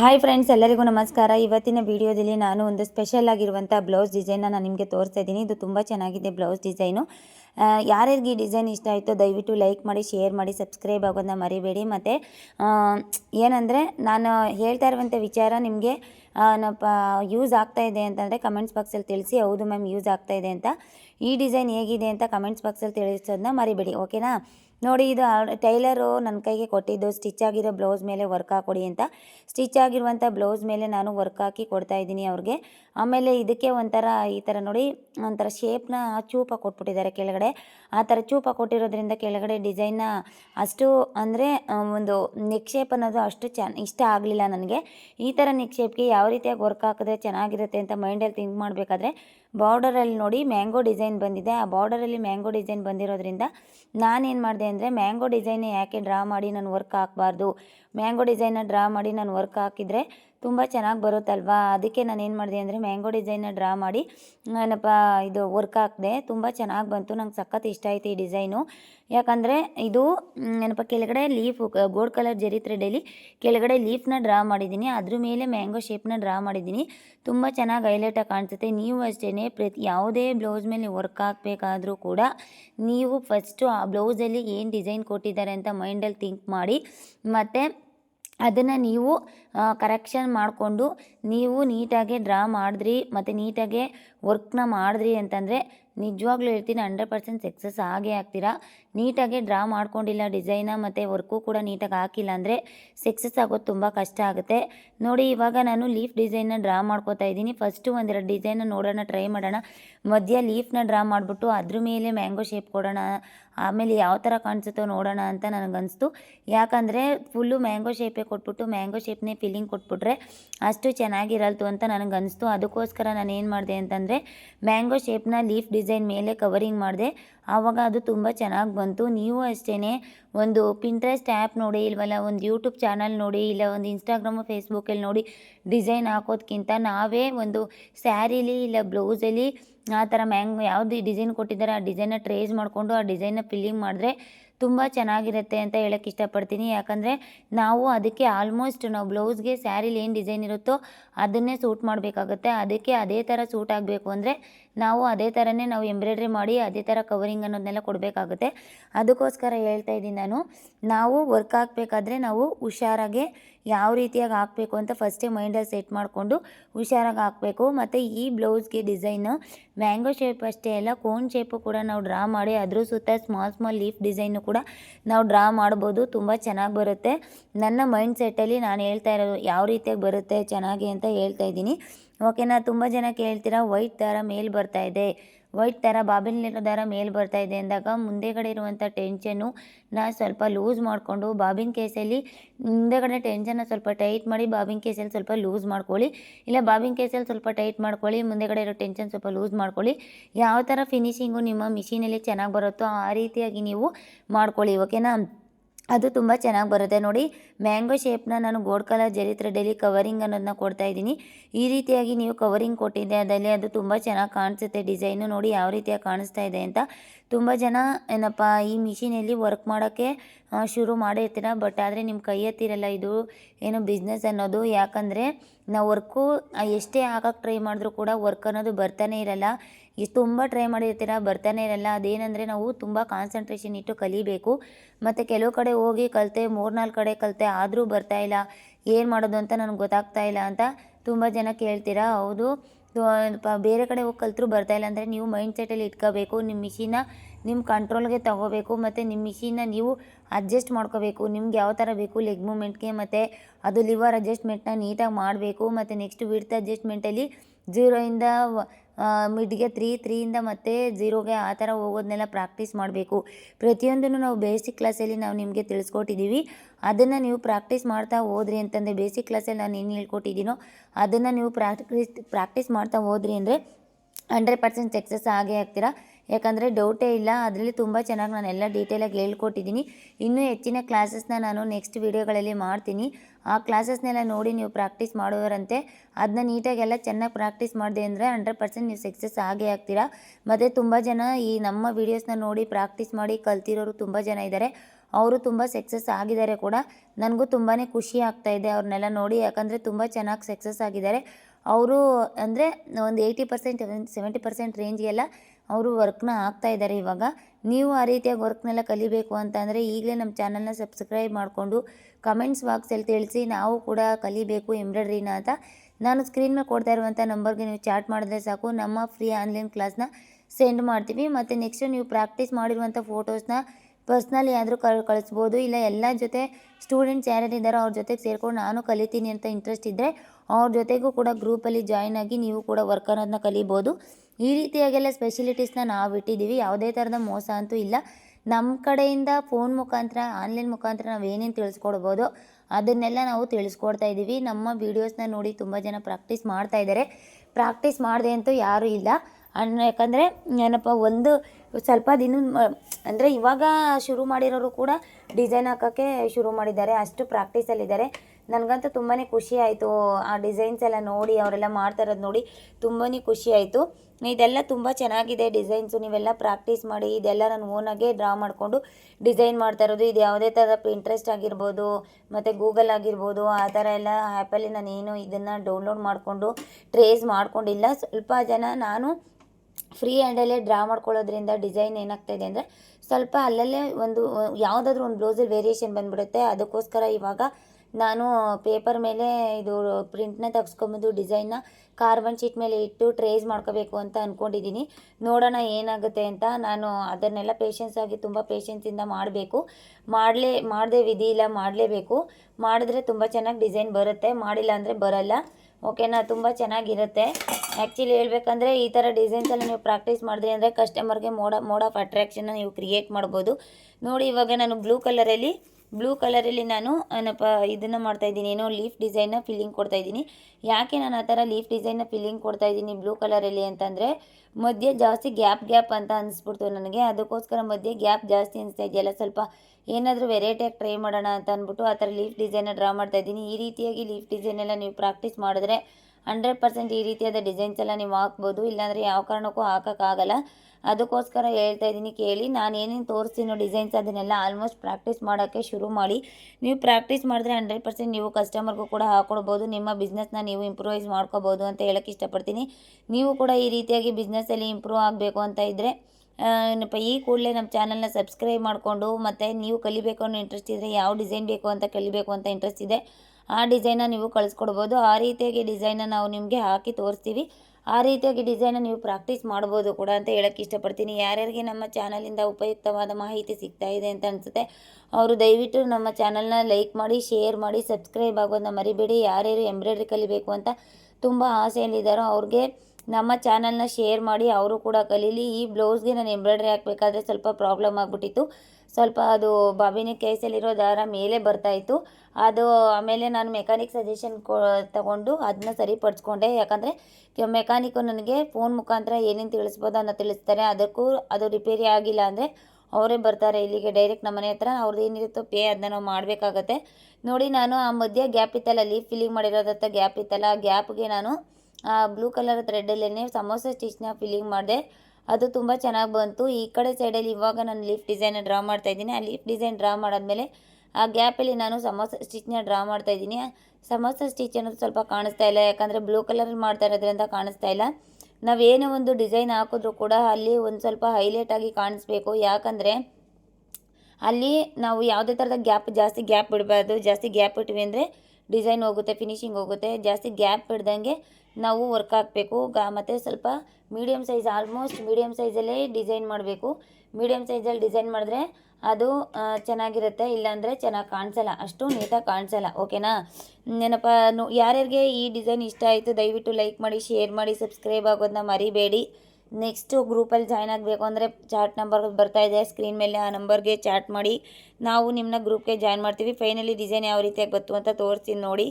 Hi friends, ಎಲ್ಲರಿಗೂ ನಮಸ್ಕಾರ. ಇವತ್ತಿನ ವಿಡಿಯೋದಲ್ಲಿ ನಾನು ಒಂದು ಸ್ಪೆಷಲ್ ಆಗಿರುವಂಥ ಬ್ಲೌಸ್ ಡಿಸೈನ್ನ ನಾನು ನಿಮಗೆ ತೋರಿಸ್ತಾ ಇದ್ದೀನಿ. ಇದು ತುಂಬ ಚೆನ್ನಾಗಿದೆ ಬ್ಲೌಸ್ ಡಿಸೈನು ಯಾರ್ಯಾರಿಗೆ ಈ ಡಿಸೈನ್ ಇಷ್ಟ ಆಯಿತು ದಯವಿಟ್ಟು ಲೈಕ್ ಮಾಡಿ ಶೇರ್ ಮಾಡಿ ಸಬ್ಸ್ಕ್ರೈಬ್ ಆಗೋದನ್ನ ಮರಿಬೇಡಿ. ಮತ್ತು ಏನಂದರೆ ನಾನು ಹೇಳ್ತಾ ಇರುವಂಥ ವಿಚಾರ ನಿಮಗೆ ಯೂಸ್ ಆಗ್ತಾ ಇದೆ ಅಂತಂದರೆ ಕಮೆಂಟ್ಸ್ ಬಾಕ್ಸಲ್ಲಿ ತಿಳಿಸಿ. ಹೌದು ಮ್ಯಾಮ್ ಯೂಸ್ ಆಗ್ತಾ ಇದೆ ಅಂತ. ಈ ಡಿಸೈನ್ ಹೇಗಿದೆ ಅಂತ ಕಮೆಂಟ್ಸ್ ಬಾಕ್ಸಲ್ಲಿ ತಿಳಿಸೋದನ್ನ ಮರಿಬೇಡಿ. ಓಕೆನಾ ನೋಡಿ ಇದು ಟೈಲರು ನನ್ನ ಕೈಗೆ ಕೊಟ್ಟಿದ್ದು ಸ್ಟಿಚ್ ಆಗಿರೋ ಬ್ಲೌಸ್ ಮೇಲೆ ವರ್ಕ್ ಹಾಕೊಡಿ ಅಂತ. ಸ್ಟಿಚ್ ಆಗಿರುವಂಥ ಬ್ಲೌಸ್ ಮೇಲೆ ನಾನು ವರ್ಕ್ ಹಾಕಿ ಕೊಡ್ತಾ ಇದ್ದೀನಿ ಅವ್ರಿಗೆ. ಆಮೇಲೆ ಇದಕ್ಕೆ ಒಂಥರ ಈ ಥರ ನೋಡಿ ಒಂಥರ ಶೇಪ್ನ ಚೂಪ ಕೊಟ್ಬಿಟ್ಟಿದ್ದಾರೆ ಕೆಳಗಡೆ. ಆ ಥರ ಚೂಪ ಕೊಟ್ಟಿರೋದ್ರಿಂದ ಕೆಳಗಡೆ ಡಿಸೈನ್ನ ಅಷ್ಟು ಅಂದರೆ ಒಂದು ನೆಕ್ ಶೇಪ್ ಅನ್ನೋದು ಅಷ್ಟು ಚೆನ್ನ ಇಷ್ಟ ಆಗಲಿಲ್ಲ ನನಗೆ. ಈ ಥರ ನೆಕ್ ಶೇಪ್ಗೆ ಯಾವ ರೀತಿಯಾಗಿ ವರ್ಕ್ ಹಾಕಿದ್ರೆ ಚೆನ್ನಾಗಿರುತ್ತೆ ಅಂತ ಮೈಂಡಲ್ಲಿ ಥಿಂಕ್ ಮಾಡಬೇಕಾದ್ರೆ ಬಾರ್ಡರಲ್ಲಿ ನೋಡಿ ಮ್ಯಾಂಗೋ ಡಿಸೈನ್ ಬಂದಿದೆ. ಆ ಬಾರ್ಡರಲ್ಲಿ ಮ್ಯಾಂಗೋ ಡಿಸೈನ್ ಬಂದಿರೋದ್ರಿಂದ ನಾನೇನು ಮಾಡಿದೆ ಅಂದರೆ ಮ್ಯಾಂಗೋ ಡಿಸೈನೇ ಯಾಕೆ ಡ್ರಾ ಮಾಡಿ ನಾನು ವರ್ಕ್ ಹಾಕಬಾರ್ದು. ಮ್ಯಾಂಗೋ ಡಿಸೈನ್ನ ಡ್ರಾ ಮಾಡಿ ನಾನು ವರ್ಕ್ ಹಾಕಿದರೆ ತುಂಬ ಚೆನ್ನಾಗಿ ಬರುತ್ತಲ್ವಾ? ಅದಕ್ಕೆ ನಾನು ಏನು ಮಾಡಿದೆ ಅಂದರೆ ಮ್ಯಾಂಗೋ ಡಿಸೈನ್ನ ಡ್ರಾ ಮಾಡಿ, ಏನಪ್ಪ ಇದು ವರ್ಕ್ ಹಾಕಿದೆ. ತುಂಬ ಚೆನ್ನಾಗಿ ಬಂತು. ನಂಗೆ ಸಖತ್ ಇಷ್ಟ ಆಯ್ತು ಈ ಡಿಸೈನು ಯಾಕಂದರೆ ಇದು ಏನಪ್ಪ, ಕೆಳಗಡೆ ಲೀಫ್ ಗೋಲ್ಡ್ ಕಲರ್ ಜರಿ ಥ್ರೆಡಲ್ಲಿ ಕೆಳಗಡೆ ಲೀಫ್ನ ಡ್ರಾ ಮಾಡಿದ್ದೀನಿ. ಅದ್ರ ಮೇಲೆ ಮ್ಯಾಂಗೋ ಶೇಪ್ನ ಡ್ರಾ ಮಾಡಿದ್ದೀನಿ. ತುಂಬ ಚೆನ್ನಾಗಿ ಹೈಲೈಟಾಗಿ ಕಾಣಿಸುತ್ತೆ. ನೀವು ಅಷ್ಟೇ ಪ್ರತಿ ಯಾವುದೇ ಬ್ಲೌಸ್ ಮೇಲೆ ವರ್ಕ್ ಹಾಕಬೇಕಾದ್ರೂ ಕೂಡ ನೀವು ಫಸ್ಟು ಆ ಬ್ಲೌಸಲ್ಲಿ ಏನು ಡಿಸೈನ್ ಕೊಟ್ಟಿದ್ದಾರೆ ಅಂತ ಮೈಂಡಲ್ಲಿ ಥಿಂಕ್ ಮಾಡಿ. ಮತ್ತು ಅದನ್ನು ನೀವು ಕರೆಕ್ಷನ್ ಮಾಡಿಕೊಂಡು ನೀವು ನೀಟಾಗಿ ಡ್ರಾ ಮಾಡಿದ್ರಿ, ಮತ್ತು ನೀಟಾಗೆ ವರ್ಕ್ನ ಮಾಡಿದ್ರಿ ಅಂತಂದರೆ ನಿಜವಾಗ್ಲೂ ಹೇಳ್ತೀನಿ ಹಂಡ್ರೆಡ್ ಪರ್ಸೆಂಟ್ ಸಕ್ಸಸ್ ಆಗೇ ಆಗ್ತೀರಾ. ನೀಟಾಗಿ ಡ್ರಾ ಮಾಡ್ಕೊಂಡಿಲ್ಲ ಡಿಸೈನ ಮತ್ತು ವರ್ಕು ಕೂಡ ನೀಟಾಗಿ ಹಾಕಿಲ್ಲ ಅಂದರೆ ಸಕ್ಸಸ್ ಆಗೋದು ತುಂಬ ಕಷ್ಟ ಆಗುತ್ತೆ. ನೋಡಿ, ಇವಾಗ ನಾನು ಲೀಫ್ ಡಿಸೈನ್ನ ಡ್ರಾ ಮಾಡ್ಕೋತಾ ಇದ್ದೀನಿ. ಫಸ್ಟು ಒಂದೆರಡು ಡಿಸೈನ್ನ ನೋಡೋಣ ಟ್ರೈ ಮಾಡೋಣ. ಮಧ್ಯ ಲೀಫ್ನ ಡ್ರಾ ಮಾಡಿಬಿಟ್ಟು ಅದ್ರ ಮೇಲೆ ಮ್ಯಾಂಗೋ ಶೇಪ್ ಕೊಡೋಣ. ಆಮೇಲೆ ಯಾವ ಥರ ಕಾಣಿಸುತ್ತೋ ನೋಡೋಣ ಅಂತ ನನಗನ್ನಿಸ್ತು ಯಾಕಂದರೆ ಫುಲ್ಲು ಮ್ಯಾಂಗೋ ಶೇಪೇ ಕೊಟ್ಬಿಟ್ಟು ಮ್ಯಾಂಗೋ ಶೇಪ್ನೇ ಫಿಲ್ಲಿಂಗ್ ಕೊಟ್ಬಿಟ್ರೆ ಅಷ್ಟು ಚೆನ್ನಾಗಿರಲ್ತು ಅಂತ ನನಗನ್ನಿಸ್ತು ಅದಕ್ಕೋಸ್ಕರ ನಾನು ಏನು ಮಾಡಿದೆ ಅಂತಂದರೆ ಮ್ಯಾಂಗೋ ಶೇಪ್ನ ಲೀಫ್ ಡಿಸೈನ್ ಮೇಲೆ ಕವರಿಂಗ್ ಮಾಡಿದೆ. ಆವಾಗ ಅದು ತುಂಬ ಚೆನ್ನಾಗಿ ಬಂತು. ನೀವು ಅಷ್ಟೇ ಒಂದು ಪಿಂಟ್ರೆಸ್ಟ್ ಆ್ಯಪ್ ನೋಡಿ ಇಲ್ವಲ್ಲ, ಒಂದು ಯೂಟ್ಯೂಬ್ ಚಾನಲ್ ನೋಡಿ, ಇಲ್ಲ ಒಂದು ಇನ್ಸ್ಟಾಗ್ರಾಮು ಫೇಸ್ಬುಕ್ಕಲ್ಲಿ ನೋಡಿ ಡಿಸೈನ್ ಹಾಕೋದ್ಕಿಂತ ನಾವೇ ಒಂದು ಸ್ಯಾರಿಲಿ ಇಲ್ಲ ಬ್ಲೌಸಲ್ಲಿ ಆ ಥರ ಮ್ಯಾಂಗ್, ಯಾವುದು ಡಿಸೈನ್ ಕೊಟ್ಟಿದ್ದಾರೆ ಆ ಡಿಸೈನ್ನ ಟ್ರೇಸ್ ಮಾಡಿಕೊಂಡು ಆ ಡಿಸೈನ್ನ ಫಿಲ್ಲಿಂಗ್ ಮಾಡಿದ್ರೆ ತುಂಬ ಚೆನ್ನಾಗಿರುತ್ತೆ ಅಂತ ಹೇಳೋಕ್ಕೆ ಇಷ್ಟಪಡ್ತೀನಿ. ಯಾಕಂದರೆ ನಾವು ಅದಕ್ಕೆ ಆಲ್ಮೋಸ್ಟ್ ನಾವು ಬ್ಲೌಸ್ಗೆ ಸ್ಯಾರಿಲಿ ಏನು ಡಿಸೈನ್ ಇರುತ್ತೋ ಅದನ್ನೇ ಸೂಟ್ ಮಾಡಬೇಕಾಗುತ್ತೆ. ಅದಕ್ಕೆ ಅದೇ ಥರ ಸೂಟ್ ಆಗಬೇಕು ಅಂದರೆ ನಾವು ಅದೇ ಥರನೇ ನಾವು ಎಂಬ್ರಾಯ್ಡ್ರಿ ಮಾಡಿ ಅದೇ ಥರ ಕವರಿಂಗ್ ಅನ್ನೋದನ್ನೆಲ್ಲ ಕೊಡಬೇಕಾಗುತ್ತೆ. ಅದಕ್ಕೋಸ್ಕರ ಹೇಳ್ತಾ ಇದ್ದೀನಿ ನಾನು, ನಾವು ವರ್ಕ್ ಹಾಕಬೇಕಾದ್ರೆ ನಾವು ಹುಷಾರಾಗೆ ಯಾವ ರೀತಿಯಾಗಿ ಹಾಕಬೇಕು ಅಂತ ಫಸ್ಟೇ ಮೈಂಡಲ್ಲಿ ಸೆಟ್ ಮಾಡಿಕೊಂಡು ಹುಷಾರಾಗಿ ಹಾಕಬೇಕು. ಮತ್ತು ಈ ಬ್ಲೌಸ್ಗೆ ಡಿಸೈನು ಮ್ಯಾಂಗೋ ಶೇಪ್ ಅಷ್ಟೇ ಅಲ್ಲ ಕೋನ್ ಶೇಪು ಕೂಡ ನಾವು ಡ್ರಾ ಮಾಡಿ, ಅದ್ರ ಸುತ್ತ ಸ್ಮಾಲ್ ಸ್ಮಾಲ್ ಲೀಫ್ ಡಿಸೈನು ಕೂಡ ನಾವು ಡ್ರಾ ಮಾಡ್ಬೋದು. ತುಂಬ ಚೆನ್ನಾಗಿ ಬರುತ್ತೆ. ನನ್ನ ಮೈಂಡ್ ಸೆಟ್ಟಲ್ಲಿ ನಾನು ಹೇಳ್ತಾ ಇರೋದು ಯಾವ ರೀತಿಯಾಗಿ ಬರುತ್ತೆ, ಚೆನ್ನಾಗಿ ಅಂತ ಹೇಳ್ತಾ ಇದ್ದೀನಿ. ಓಕೆನಾ ತುಂಬ ಜನ ಕೇಳ್ತೀರಾ, ವೈಟ್ ದಾರ ಮೇಲೆ ಬರ್ತಾ ಇದೆ. ವೈಟ್ ಥರ ಬಾಬಿನಲ್ಲಿರೋ ದಾರ ಮೇಲೆ ಬರ್ತಾ ಇದೆ ಅಂದಾಗ ಮುಂದೆಗಡೆ ಇರುವಂಥ ಟೆನ್ಷನ್ನು ನಾ ಸ್ವಲ್ಪ ಲೂಸ್ ಮಾಡಿಕೊಂಡು ಬಾಬಿನ್ ಕೇಸಲ್ಲಿ ಮುಂದೆಗಡೆ ಟೆನ್ಷನ್ನ ಸ್ವಲ್ಪ ಟೈಟ್ ಮಾಡಿ ಬಾಬಿನ್ ಕೇಸಲ್ಲಿ ಸ್ವಲ್ಪ ಲೂಸ್ ಮಾಡ್ಕೊಳ್ಳಿ. ಇಲ್ಲ ಬಾಬಿನ್ ಕೇಸಲ್ಲಿ ಸ್ವಲ್ಪ ಟೈಟ್ ಮಾಡ್ಕೊಳ್ಳಿ ಮುಂದೆಗಡೆ ಇರೋ ಟೆನ್ಷನ್ ಸ್ವಲ್ಪ ಲೂಸ್ ಮಾಡ್ಕೊಳ್ಳಿ. ಯಾವ ಥರ ಫಿನಿಷಿಂಗು ನಿಮ್ಮ ಮಿಷಿನಲ್ಲಿ ಚೆನ್ನಾಗಿ ಬರುತ್ತೋ ಆ ರೀತಿಯಾಗಿ ನೀವು ಮಾಡ್ಕೊಳ್ಳಿ, ಓಕೆನಾ? ಅದು ತುಂಬ ಚೆನ್ನಾಗಿ ಬರುತ್ತೆ. ನೋಡಿ, ಮ್ಯಾಂಗೋ ಶೇಪ್ನ ನಾನು ಗೋಲ್ಡ್ ಕಲರ್ ಜರಿ ಥ್ರೆಡಲ್ಲಿ ಕವರಿಂಗ್ ಅನ್ನೋದನ್ನ ಕೊಡ್ತಾ ಇದ್ದೀನಿ. ಈ ರೀತಿಯಾಗಿ ನೀವು ಕವರಿಂಗ್ ಕೊಟ್ಟಿದ್ದೆ, ಅದರಲ್ಲಿ ಅದು ತುಂಬ ಚೆನ್ನಾಗಿ ಕಾಣಿಸುತ್ತೆ ಡಿಸೈನು. ನೋಡಿ, ಯಾವ ರೀತಿಯಾಗಿ ಕಾಣಿಸ್ತಾ ಇದೆ ಅಂತ. ತುಂಬ ಜನ, ಏನಪ್ಪ, ಈ ಮಿಷಿನಲ್ಲಿ ವರ್ಕ್ ಮಾಡೋಕ್ಕೆ ಶುರು ಮಾಡಿರ್ತೀರ. ಬಟ್ ಆದರೆ ನಿಮ್ಮ ಕೈ ಹತ್ತಿರಲ್ಲ ಇದು. ಏನು ಬಿಸ್ನೆಸ್ ಅನ್ನೋದು. ಯಾಕಂದರೆ, ನಾವು ವರ್ಕು ಎಷ್ಟೇ ಹಾಕೋಕ್ಕೆ ಟ್ರೈ ಮಾಡಿದ್ರೂ ಕೂಡ ವರ್ಕ್ ಅನ್ನೋದು ಬರ್ತಾನೆ ಇರಲ್ಲ. ಇಷ್ಟು ತುಂಬ ಟ್ರೈ ಮಾಡಿರ್ತೀರ? ಬರ್ತಾನೆ ಇರಲ್ಲ. ಅದೇನೆಂದರೆ ನಾವು ತುಂಬ ಕಾನ್ಸಂಟ್ರೇಷನ್ ಇಟ್ಟು ಕಲಿಬೇಕು. ಮತ್ತು ಕೆಲವು ಕಡೆ ಹೋಗಿ ಕಲಿತೆ, ಮೂರ್ನಾಲ್ಕು ಕಡೆ ಕಲಿತೆ, ಆದರೂ ಇಲ್ಲ. ಏನು ಮಾಡೋದು ಅಂತ ನನಗೆ ಗೊತ್ತಾಗ್ತಾ ಇಲ್ಲ ಅಂತ ತುಂಬ ಜನ ಕೇಳ್ತೀರಾ? ಹೌದು. ಬೇರೆ ಕಡೆ ಹೋಗಿ ಕಲಿತರೂ ಬರ್ತಾ ಇಲ್ಲ. ಅಂದರೆ ನೀವು ಮೈಂಡ್ ಸೆಟ್ಟಲ್ಲಿ ಇಟ್ಕೋಬೇಕು. ನಿಮ್ಮ ಮಿಷಿನ ನಿಮ್ಮ ಕಂಟ್ರೋಲ್ಗೆ ತಗೋಬೇಕು. ಮತ್ತು ನಿಮ್ಮ ಮಿಷಿನ ನೀವು ಅಡ್ಜಸ್ಟ್ ಮಾಡ್ಕೋಬೇಕು. ನಿಮ್ಗೆ ಯಾವ ಥರ ಬೇಕು? ಲೆಗ್ ಮೂಮೆಂಟ್ಗೆ ಮತ್ತು ಅದು ಲಿವರ್ ಅಡ್ಜಸ್ಟ್ಮೆಂಟ್ನ ನೀಟಾಗಿ ಮಾಡಬೇಕು. ಮತ್ತು ನೆಕ್ಸ್ಟ್ ವಿಡ್ತ್ ಅಡ್ಜಸ್ಟ್ಮೆಂಟಲ್ಲಿ ಜೀರೋಯಿಂದ ಮಿಡ್ಗೆ ತ್ರೀ ತ್ರೀಯಿಂದ ಮತ್ತೆ ಝೀರೋಗೆ ಆ ಥರ ಹೋಗೋದನ್ನೆಲ್ಲ ಪ್ರಾಕ್ಟೀಸ್ ಮಾಡಬೇಕು. ಪ್ರತಿಯೊಂದನ್ನು ನಾವು ಬೇಸಿಕ್ ಕ್ಲಾಸಲ್ಲಿ ನಾವು ನಿಮಗೆ ತಿಳಿಸ್ಕೊಟ್ಟಿದ್ದೀವಿ. ಅದನ್ನು ನೀವು ಪ್ರಾಕ್ಟೀಸ್ ಮಾಡ್ತಾ ಹೋದ್ರಿ ಅಂತಂದರೆ ಬೇಸಿಕ್ ಕ್ಲಾಸಲ್ಲಿ ನಾನು ಏನು ಹೇಳ್ಕೊಟ್ಟಿದ್ದೀನೋ ಅದನ್ನು ನೀವು ಪ್ರಾಕ್ಟೀಸ್ ಪ್ರಾಕ್ಟೀಸ್ ಮಾಡ್ತಾ ಹೋದ್ರಿ ಅಂದರೆ ಹಂಡ್ರೆಡ್ ಪರ್ಸೆಂಟ್ ಸಕ್ಸಸ್ ಆಗೇ ಆಗ್ತೀರಾ. ಯಾಕಂದರೆ ಡೌಟೇ ಇಲ್ಲ. ಅದರಲ್ಲಿ ತುಂಬ ಚೆನ್ನಾಗಿ ನಾನು ಎಲ್ಲ ಡೀಟೇಲಾಗಿ ಹೇಳ್ಕೊಟ್ಟಿದ್ದೀನಿ ಇನ್ನೂ ಹೆಚ್ಚಿನ ಕ್ಲಾಸಸ್ನ ನಾನು ನೆಕ್ಸ್ಟ್ ವೀಡಿಯೋಗಳಲ್ಲಿ ಮಾಡ್ತೀನಿ. ಆ ಕ್ಲಾಸಸ್ನೆಲ್ಲ ನೋಡಿ ನೀವು ಪ್ರಾಕ್ಟೀಸ್ ಮಾಡೋರಂತೆ. ಅದನ್ನ ನೀಟಾಗೆಲ್ಲ ಚೆನ್ನಾಗಿ ಪ್ರಾಕ್ಟೀಸ್ ಮಾಡಿದೆ ಅಂದರೆ ಹಂಡ್ರೆಡ್ ಪರ್ಸೆಂಟ್ ನೀವು ಸಕ್ಸಸ್ ಆಗೇ ಆಗ್ತೀರಾ. ಮತ್ತು ತುಂಬ ಜನ ಈ ನಮ್ಮ ವೀಡಿಯೋಸ್ನ ನೋಡಿ ಪ್ರಾಕ್ಟೀಸ್ ಮಾಡಿ ಕಲ್ತಿರೋರು ತುಂಬ ಜನ ಇದ್ದಾರೆ ಅವರು ತುಂಬ ಸಕ್ಸಸ್ ಆಗಿದ್ದಾರೆ ಕೂಡ. ನನಗೂ ತುಂಬಾ ಖುಷಿ ಆಗ್ತಾ ಇದೆ ಅವ್ರನ್ನೆಲ್ಲ ನೋಡಿ. ಯಾಕಂದರೆ ತುಂಬ ಚೆನ್ನಾಗಿ ಸಕ್ಸಸ್ ಆಗಿದ್ದಾರೆ ಅವರು ಅಂದರೆ ಒಂದು ಏಯ್ಟಿ ಪರ್ಸೆಂಟ್ ಸೆವೆಂಟಿ ಪರ್ಸೆಂಟ್ ರೇಂಜ್ಗೆಲ್ಲ ಅವರು ವರ್ಕ್ನ ಆಗ್ತಾ ಇದ್ದಾರೆ ಇವಾಗ. ನೀವು ಆ ರೀತಿಯಾಗಿ ವರ್ಕ್ನೆಲ್ಲ ಕಲಿಬೇಕು ಅಂತ ಅಂದರೆ ಈಗಲೇ ನಮ್ಮ ಚಾನಲ್ನ ಸಬ್ಸ್ಕ್ರೈಬ್ ಮಾಡಿಕೊಂಡು ಕಮೆಂಟ್ಸ್ ಬಾಕ್ಸಲ್ಲಿ ತಿಳಿಸಿ ನಾವು ಕೂಡ ಕಲಿಬೇಕು ಎಂಬ್ರಾಯ್ಡ್ರಿನ ಅಂತ. ನಾನು ಸ್ಕ್ರೀನ್ ಮೇಲೆ ಕೊಡ್ತಾ ಇರುವಂಥ ನಂಬರ್ಗೆ ನೀವು ಚಾಟ್ ಮಾಡಿದ್ರೆ ಸಾಕು. ನಮ್ಮ ಫ್ರೀ ಆನ್ಲೈನ್ ಕ್ಲಾಸ್ನ ಸೆಂಡ್ ಮಾಡ್ತೀವಿ. ಮತ್ತು ನೆಕ್ಸ್ಟು ನೀವು ಪ್ರಾಕ್ಟೀಸ್ ಮಾಡಿರುವಂಥ ಫೋಟೋಸ್ನ ಪರ್ಸ್ನಲಿ ಆದರೂ ಕಳ್, ಕಳಿಸ್ಬೋದು. ಇಲ್ಲ ಎಲ್ಲ ಜೊತೆ ಸ್ಟೂಡೆಂಟ್ಸ್ ಯಾರ್ಯಾರು ಇದ್ದಾರೋ ಅವ್ರ ಜೊತೆಗೆ ಸೇರಿಕೊಂಡು ನಾನು ಕಲಿತೀನಿ ಅಂತ ಇಂಟ್ರೆಸ್ಟ್ ಇದ್ದರೆ ಅವ್ರ ಜೊತೆಗೂ ಕೂಡ ಗ್ರೂಪಲ್ಲಿ ಜಾಯ್ನ್ ಆಗಿ ನೀವು ಕೂಡ ವರ್ಕ್ ಅನ್ನೋದನ್ನ ಕಲಿಬೋದು. ಈ ರೀತಿಯಾಗೆಲ್ಲ ಸ್ಪೆಷಲಿಟೀಸ್ನ ನಾವು ಇಟ್ಟಿದ್ದೀವಿ ಯಾವುದೇ ಥರದ ಮೋಸ ಅಂತೂ ಇಲ್ಲ. ನಮ್ಮ ಕಡೆಯಿಂದ ಫೋನ್ ಮುಖಾಂತರ ಆನ್ಲೈನ್ ಮುಖಾಂತರ ನಾವು ಏನೇನು ತಿಳಿಸ್ಕೊಡ್ಬೋದು ಅದನ್ನೆಲ್ಲ ನಾವು ತಿಳಿಸ್ಕೊಡ್ತಾ ಇದ್ದೀವಿ ನಮ್ಮ ವೀಡಿಯೋಸ್ನ ನೋಡಿ ತುಂಬ ಜನ ಪ್ರಾಕ್ಟೀಸ್ ಮಾಡ್ತಾ ಇದ್ದಾರೆ ಪ್ರಾಕ್ಟೀಸ್ ಮಾಡಿದೆ ಅಂತೂ ಯಾರೂ ಇಲ್ಲ. ಅನ್, ಯಾಕಂದರೆ ಏನಪ್ಪ, ಒಂದು ಸ್ವಲ್ಪ ದಿನ, ಅಂದರೆ ಇವಾಗ ಶುರು ಮಾಡಿರೋರು ಕೂಡ ಡಿಸೈನ್ ಹಾಕೋಕ್ಕೆ ಶುರು ಮಾಡಿದ್ದಾರೆ. ಅಷ್ಟು ಪ್ರಾಕ್ಟೀಸಲ್ಲಿದ್ದಾರೆ ನನಗಂತೂ ತುಂಬಾ ಖುಷಿ ಆಯಿತು. ಆ ಡಿಸೈನ್ಸ್ ಎಲ್ಲ ನೋಡಿ, ಅವರೆಲ್ಲ ಮಾಡ್ತಾ ಇರೋದು ನೋಡಿ ತುಂಬಾ ಖುಷಿ ಆಯಿತು. ಇದೆಲ್ಲ ತುಂಬ ಚೆನ್ನಾಗಿದೆ ಡಿಸೈನ್ಸು ನೀವೆಲ್ಲ ಪ್ರಾಕ್ಟೀಸ್ ಮಾಡಿ, ಇದೆಲ್ಲ ನಾನು ಓನಾಗೆ ಡ್ರಾ ಮಾಡಿಕೊಂಡು ಡಿಸೈನ್ ಮಾಡ್ತಾ ಇರೋದು. ಇದು ಯಾವುದೇ ಥರ ಇಂಟ್ರೆಸ್ಟ್ ಆಗಿರ್ಬೋದು, ಮತ್ತು ಗೂಗಲ್ ಆಗಿರ್ಬೋದು, ಆ ಥರ ಎಲ್ಲ ಆ್ಯಪಲ್ಲಿ ನಾನೇನು ಇದನ್ನು ಡೌನ್ಲೋಡ್ ಮಾಡಿಕೊಂಡು ಟ್ರೇಸ್ ಮಾಡ್ಕೊಂಡಿಲ್ಲ. ಸ್ವಲ್ಪ ಜನ ನಾನು ಫ್ರೀ ಹ್ಯಾಂಡಲ್ಲೇ ಡ್ರಾ ಮಾಡ್ಕೊಳ್ಳೋದ್ರಿಂದ ಡಿಸೈನ್ ಏನಾಗ್ತಾಯಿದೆ ಅಂದರೆ ಸ್ವಲ್ಪ ಅಲ್ಲಲ್ಲೇ ಒಂದು, ಯಾವುದಾದ್ರೂ ಒಂದು ಬ್ಲೌಸಲ್ಲಿ ವೇರಿಯೇಷನ್ ಬಂದ್ಬಿಡುತ್ತೆ. ಅದಕ್ಕೋಸ್ಕರ ಇವಾಗ ನಾನು ಪೇಪರ್ ಮೇಲೆ ಇದು ಪ್ರಿಂಟ್ನ ತೆಗ್ಸ್ಕೊಂಬಂದು ಡಿಸೈನ್ನ ಕಾರ್ಬನ್ ಶೀಟ್ ಮೇಲೆ ಇಟ್ಟು ಟ್ರೇಸ್ ಮಾಡ್ಕೋಬೇಕು ಅಂತ ಅಂದ್ಕೊಂಡಿದ್ದೀನಿ ನೋಡೋಣ ಏನಾಗುತ್ತೆ ಅಂತ ನಾನು ಅದನ್ನೆಲ್ಲ ಪೇಷನ್ಸ್ ಆಗಿ ತುಂಬ ಪೇಷನ್ಸಿಂದ ಮಾಡಬೇಕು. ಮಾಡಲೇ, ಮಾಡದೆ ವಿಧಿ ಇಲ್ಲ, ಮಾಡಲೇಬೇಕು. ಮಾಡಿದ್ರೆ ತುಂಬ ಚೆನ್ನಾಗಿ ಡಿಸೈನ್ ಬರುತ್ತೆ. ಮಾಡಿಲ್ಲ ಅಂದರೆ ಬರಲ್ಲ. ಓಕೆನಾ? ತುಂಬ ಚೆನ್ನಾಗಿರುತ್ತೆ. ಆ್ಯಕ್ಚುಲಿ ಹೇಳ್ಬೇಕಂದ್ರೆ ಈ ಥರ ಡಿಸೈನ್ಸ್ ಎಲ್ಲ ನೀವು ಪ್ರಾಕ್ಟೀಸ್ ಮಾಡಿದ್ರಿ ಅಂದರೆ ಕಸ್ಟಮರ್ಗೆ ಮೋಡ, ಮೋಡ್ ಆಫ್ ಅಟ್ರಾಕ್ಷನ್ನ ನೀವು ಕ್ರಿಯೇಟ್ ಮಾಡ್ಬೋದು. ನೋಡಿ ಇವಾಗ ನಾನು ಬ್ಲೂ ಕಲರಲ್ಲಿ ಬ್ಲೂ ಕಲರಲ್ಲಿ ನಾನು, ಏನಪ್ಪ, ಇದನ್ನು ಮಾಡ್ತಾಯಿದ್ದೀನಿ ಏನೋ ಲೀಫ್ ಡಿಸೈನ್ನ ಫಿಲ್ಲಿಂಗ್ ಕೊಡ್ತಾಯಿದ್ದೀನಿ ಯಾಕೆ ನಾನು ಆ ಥರ ಲೀಫ್ ಡಿಸೈನ್ನ ಫಿಲ್ಲಿಂಗ್ ಕೊಡ್ತಾಯಿದ್ದೀನಿ ಬ್ಲೂ ಕಲರಲ್ಲಿ ಅಂತಂದರೆ, ಮಧ್ಯೆ ಜಾಸ್ತಿ ಗ್ಯಾಪ್ ಗ್ಯಾಪ್ ಅಂತ ಅನಿಸ್ಬಿಡ್ತು ನನಗೆ. ಅದಕ್ಕೋಸ್ಕರ ಮಧ್ಯೆ ಗ್ಯಾಪ್ ಜಾಸ್ತಿ ಅನಿಸ್ತಾ ಇದೆಯಲ್ಲ, ಸ್ವಲ್ಪ ಏನಾದರೂ ವೆರೈಟಿಯಾಗಿ ಟ್ರೈ ಮಾಡೋಣ ಅಂತ ಅಂದ್ಬಿಟ್ಟು ಆ ಥರ ಲೀಫ್ ಡಿಸೈನ ಡ್ರಾ ಮಾಡ್ತಾಯಿದ್ದೀನಿ ಈ ರೀತಿಯಾಗಿ ಲೀಫ್ ಡಿಸೈನ್ ಎಲ್ಲ ನೀವು ಪ್ರಾಕ್ಟೀಸ್ ಮಾಡಿದ್ರೆ ಹಂಡ್ರೆಡ್ ಪರ್ಸೆಂಟ್ ಈ ರೀತಿಯಾದ ಡಿಸೈನ್ಸ್ ಎಲ್ಲ ನೀವು ಹಾಕ್ಬೋದು, ಇಲ್ಲಾಂದರೆ ಯಾವ ಕಾರಣಕ್ಕೂ ಹಾಕೋಕ್ಕಾಗಲ್ಲ. ಅದಕ್ಕೋಸ್ಕರ ಹೇಳ್ತಾ ಇದ್ದೀನಿ, ಕೇಳಿ. ನಾನು ಏನೇನು ತೋರಿಸ್ತೀನೋ ಡಿಸೈನ್ಸ್ ಅದನ್ನೆಲ್ಲ ಆಲ್ಮೋಸ್ಟ್ ಪ್ರಾಕ್ಟೀಸ್ ಮಾಡೋಕ್ಕೆ ಶುರು ಮಾಡಿ. ನೀವು ಪ್ರಾಕ್ಟೀಸ್ ಮಾಡಿದ್ರೆ ಹಂಡ್ರೆಡ್ ಪರ್ಸೆಂಟ್ ನೀವು ಕಸ್ಟಮರ್ಗೂ ಕೂಡ ಹಾಕ್ಕೊಡ್ಬೋದು ನಿಮ್ಮ ಬಿಸ್ನೆಸ್ನ ನೀವು ಇಂಪ್ರೂವೈಸ್ ಮಾಡ್ಕೋಬೋದು ಅಂತ ಹೇಳೋಕ್ಕೆ ಇಷ್ಟಪಡ್ತೀನಿ. ನೀವು ಕೂಡ ಈ ರೀತಿಯಾಗಿ ಬಿಸ್ನೆಸ್ಸಲ್ಲಿ ಇಂಪ್ರೂವ್ ಆಗಬೇಕು ಅಂತ ಇದ್ದರೆ ಏನಪ್ಪ, ಈ ಕೂಡಲೇ ನಮ್ಮ ಚಾನಲ್ನ ಸಬ್ಸ್ಕ್ರೈಬ್ ಮಾಡಿಕೊಂಡು, ಮತ್ತು ನೀವು ಕಲಿಬೇಕು ಅನ್ನೋ ಇಂಟ್ರೆಸ್ಟ್ ಇದ್ದರೆ ಯಾವ ಡಿಸೈನ್ ಬೇಕು ಅಂತ ಕಲಿಬೇಕು ಅಂತ ಇಂಟ್ರೆಸ್ಟ್ ಇದೆ. ಆ ಡಿಸೈನ ನೀವು ಕಳಿಸ್ಕೊಡ್ಬೋದು. ಆ ರೀತಿಯಾಗಿ ಡಿಸೈನ ನಾವು ನಿಮಗೆ ಹಾಕಿ ತೋರಿಸ್ತೀವಿ. ಆ ರೀತಿಯಾಗಿ ಡಿಸೈನ ನೀವು ಪ್ರಾಕ್ಟೀಸ್ ಮಾಡ್ಬೋದು ಕೂಡ ಅಂತ ಹೇಳೋಕ್ಕೆ ಇಷ್ಟಪಡ್ತೀನಿ. ಯಾರ್ಯಾರಿಗೆ ನಮ್ಮ ಚಾನಲಿಂದ ಉಪಯುಕ್ತವಾದ ಮಾಹಿತಿ ಸಿಗ್ತಾ ಇದೆ ಅಂತ ಅನಿಸುತ್ತೆ, ಅವರು ದಯವಿಟ್ಟು ನಮ್ಮ ಚಾನಲ್ನ ಲೈಕ್ ಮಾಡಿ, ಶೇರ್ ಮಾಡಿ, ಸಬ್ಸ್ಕ್ರೈಬ್ ಆಗೋದನ್ನ ಮರಿಬೇಡಿ. ಯಾರ್ಯಾರು ಎಂಬ್ರಾಯ್ಡ್ರಿ ಕಲಿಬೇಕು ಅಂತ ತುಂಬ ಆಸೆಯಲ್ಲಿದ್ದಾರೋ ಅವ್ರಿಗೆ ನಮ್ಮ ಚಾನಲ್ನ ಶೇರ್ ಮಾಡಿ, ಅವರು ಕೂಡ ಕಲೀಲಿ. ಈ ಬ್ಲೌಸ್ಗೆ ನಾನು ಎಂಬ್ರಾಯ್ಡ್ರಿ ಹಾಕಬೇಕಾದ್ರೆ ಸ್ವಲ್ಪ ಪ್ರಾಬ್ಲಮ್ ಆಗಿಬಿಟ್ಟಿತ್ತು. ಸ್ವಲ್ಪ ಅದು ಬಾಬಿನ ಕೇಸಲ್ಲಿರೋ ದಾರ ಮೇಲೆ ಬರ್ತಾಯಿತ್ತು. ಅದು ಆಮೇಲೆ ನಾನು ಮೆಕ್ಯಾನಿಕ್ ಸಜೆಷನ್ ಕೊ, ತಗೊಂಡು ಅದನ್ನ ಸರಿಪಡಿಸ್ಕೊಂಡೆ. ಯಾಕಂದರೆ ಮೆಕ್ಯಾನಿಕ್ಕು ನನಗೆ ಫೋನ್ ಮುಖಾಂತರ ಏನೇನು ತಿಳಿಸ್ಬೋದು ಅನ್ನೋ ತಿಳಿಸ್ತಾರೆ. ಅದಕ್ಕೂ ಅದು ರಿಪೇರಿ ಆಗಿಲ್ಲ ಅಂದರೆ ಅವರೇ ಬರ್ತಾರೆ ಇಲ್ಲಿಗೆ ಡೈರೆಕ್ಟ್ ನಮ್ಮ ಮನೆ ಹತ್ರ. ಅವ್ರದ್ದು ಏನಿರುತ್ತೋ ಪೇ ಅದನ್ನ ನಾವು ಮಾಡಬೇಕಾಗತ್ತೆ. ನೋಡಿ ನಾನು ಆ ಮಧ್ಯೆ ಗ್ಯಾಪ್ ಇತ್ತಲ್ಲ ಲೀಫ್ ಫಿಲ್ಲಿಂಗ್ ಮಾಡಿರೋದತ್ತ ಗ್ಯಾಪ್ ಇತ್ತಲ್ಲ, ಆ ಗ್ಯಾಪ್ಗೆ ನಾನು ಬ್ಲೂ ಕಲರ್ ಥ್ರೆಡ್ಡಲ್ಲೇ ಸಮೋಸ ಸ್ಟಿಚ್ನ ಫಿಲ್ಲಿಂಗ್ ಮಾಡಿದೆ. ಅದು ತುಂಬ ಚೆನ್ನಾಗಿ ಬಂತು. ಈ ಕಡೆ ಸೈಡಲ್ಲಿ ಇವಾಗ ನಾನು ಲೀಫ್ ಡಿಸೈನ್ ಡ್ರಾ ಮಾಡ್ತಾ ಇದ್ದೀನಿ. ಆ ಲೀಫ್ ಡಿಸೈನ್ ಡ್ರಾ ಮಾಡಾದ್ಮೇಲೆ ಆ ಗ್ಯಾಪಲ್ಲಿ ನಾನು ಸಮೋಸ ಸ್ಟಿಚ್ನ ಡ್ರಾ ಮಾಡ್ತಾ ಇದ್ದೀನಿ. ಸಮೋಸ ಸ್ಟಿಚ್ ಅನ್ನೋದು ಸ್ವಲ್ಪ ಕಾಣಿಸ್ತಾ ಇಲ್ಲ. ಯಾಕಂದರೆ ಬ್ಲೂ ಕಲರ್ ಮಾಡ್ತಾ ಇರೋದ್ರಿಂದ ಕಾಣಿಸ್ತಾ ಇಲ್ಲ. ನಾವೇನೇ ಒಂದು ಡಿಸೈನ್ ಹಾಕಿದ್ರೂ ಕೂಡ ಅಲ್ಲಿ ಒಂದು ಸ್ವಲ್ಪ ಹೈಲೈಟ್ ಆಗಿ ಕಾಣಿಸ್ಬೇಕು. ಯಾಕಂದರೆ ಅಲ್ಲಿ ನಾವು ಯಾವುದೇ ಥರದ ಗ್ಯಾಪ್ ಜಾಸ್ತಿ ಗ್ಯಾಪ್ ಬಿಡಬಾರ್ದು. ಜಾಸ್ತಿ ಗ್ಯಾಪ್ ಇಟ್ವಿ ಅಂದರೆ ಡಿಸೈನ್ ಹೋಗುತ್ತೆ ಫಿನಿಶಿಂಗ್ ಹೋಗುತ್ತೆ. ಜಾಸ್ತಿ ಗ್ಯಾಪ್ ಬಿಡ್ದಂಗೆ ನಾವು ವರ್ಕ್ ಹಾಕಬೇಕು. ಗಾ, ಮತ್ತು ಸ್ವಲ್ಪ ಮೀಡಿಯಮ್ ಸೈಜ್ ಆಲ್ಮೋಸ್ಟ್ ಮೀಡಿಯಮ್ ಸೈಜಲ್ಲೇ ಡಿಸೈನ್ ಮಾಡಬೇಕು. ಮೀಡಿಯಮ್ ಸೈಜಲ್ಲಿ ಡಿಸೈನ್ ಮಾಡಿದ್ರೆ ಅದು ಚೆನ್ನಾಗಿರುತ್ತೆ. ಇಲ್ಲಾಂದರೆ ಚೆನ್ನಾಗಿ ಕಾಣಿಸಲ್ಲ. ಅಷ್ಟು ನೀಟಾಗಿ ಕಾಣಿಸಲ್ಲ. ಓಕೆನಾ ನೆನಪ, ನು, ಯಾರ್ಯಾರಿಗೆ ಈ ಡಿಸೈನ್ ಇಷ್ಟ ಆಯಿತು, ದಯವಿಟ್ಟು ಲೈಕ್ ಮಾಡಿ ಶೇರ್ ಮಾಡಿ ಸಬ್ಸ್ಕ್ರೈಬ್ ಆಗೋದನ್ನ ಮರಿಬೇಡಿ. ನೆಕ್ಸ್ಟು ಗ್ರೂಪಲ್ಲಿ ಜಾಯ್ನ್ ಆಗಬೇಕು ಅಂದರೆ ಚಾಟ್ ನಂಬರ್ ಬರ್ತಾ ಇದೆ. ಸ್ಕ್ರೀನ್ ಮೇಲೆ ಆ ನಂಬರ್ಗೆ ಚಾಟ್ ಮಾಡಿ. ನಾವು ನಿಮ್ಮನ್ನ ಗ್ರೂಪ್ಗೆ ಜಾಯ್ನ್ ಮಾಡ್ತೀವಿ. ಫೈನಲಿ ಡಿಸೈನ್ ಯಾವ ರೀತಿಯಾಗಿ ಬಂತು ಅಂತ ತೋರಿಸ್ತೀನಿ ನೋಡಿ.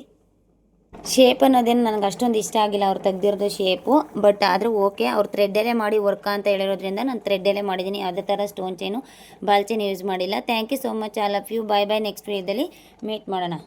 ಶೇಪ್ ಅನ್ನೋದೇನು ನನಗೆ ಅಷ್ಟೊಂದು ಇಷ್ಟ ಆಗಿಲ್ಲ. ಅವ್ರು ತೆಗ್ದಿರೋದು ಶೇಪು ಬಟ್ ಆದರೂ ಓಕೆ ಅವ್ರು ಥ್ರೆಡ್ಡಲ್ಲೇ ಮಾಡಿ ವರ್ಕ್ ಅಂತ ಹೇಳಿರೋದ್ರಿಂದ ನಾನು ಥ್ರೆಡ್ಡಲ್ಲೇ ಮಾಡಿದ್ದೀನಿ ಯಾವುದೇ ಥರ stone chain ball chain use ಮಾಡಿಲ್ಲ. Thank you so much all of you bye bye next ವೀಡಿಯೋದಲ್ಲಿ ಮೀಟ್ ಮಾಡೋಣ.